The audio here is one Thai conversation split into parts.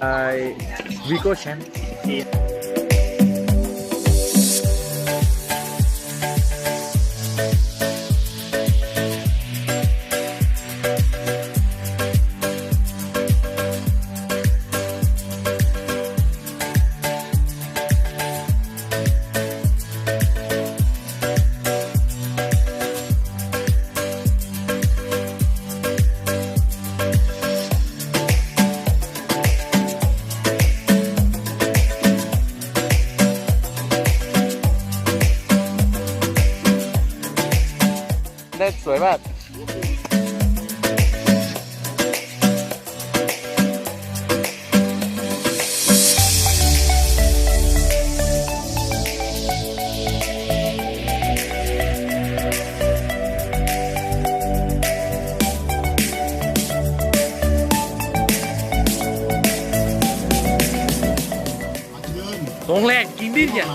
I Rico Chen. แชมป์ได้สวยมากตรงแรกจริงดิเนี่ย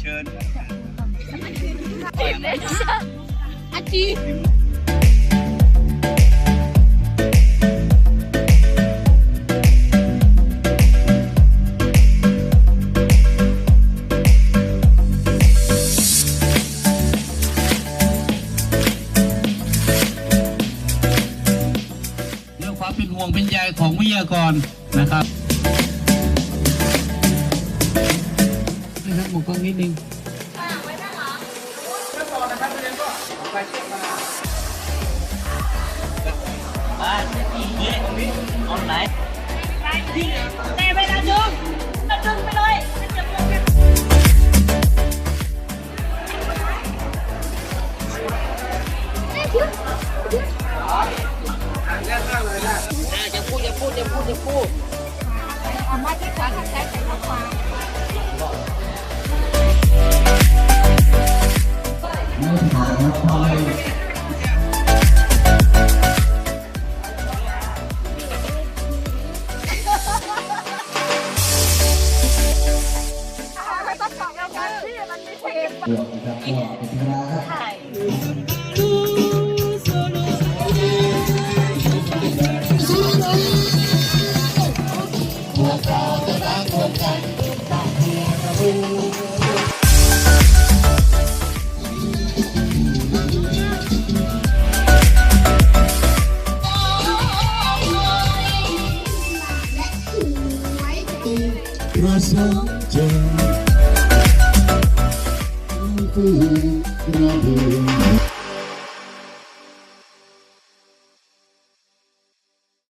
เชิญอาจี ของวิทยากรนะครับนะครับหมกกล้องนิดนึงแต่เวลาดึง พูดจะพูดจะพูดจะพูดเอามาที่ขาใช้ใช้ข้าวปลาต้องสองแล้วกันที่มันมีเพลง ประสบเจอคือระเบิด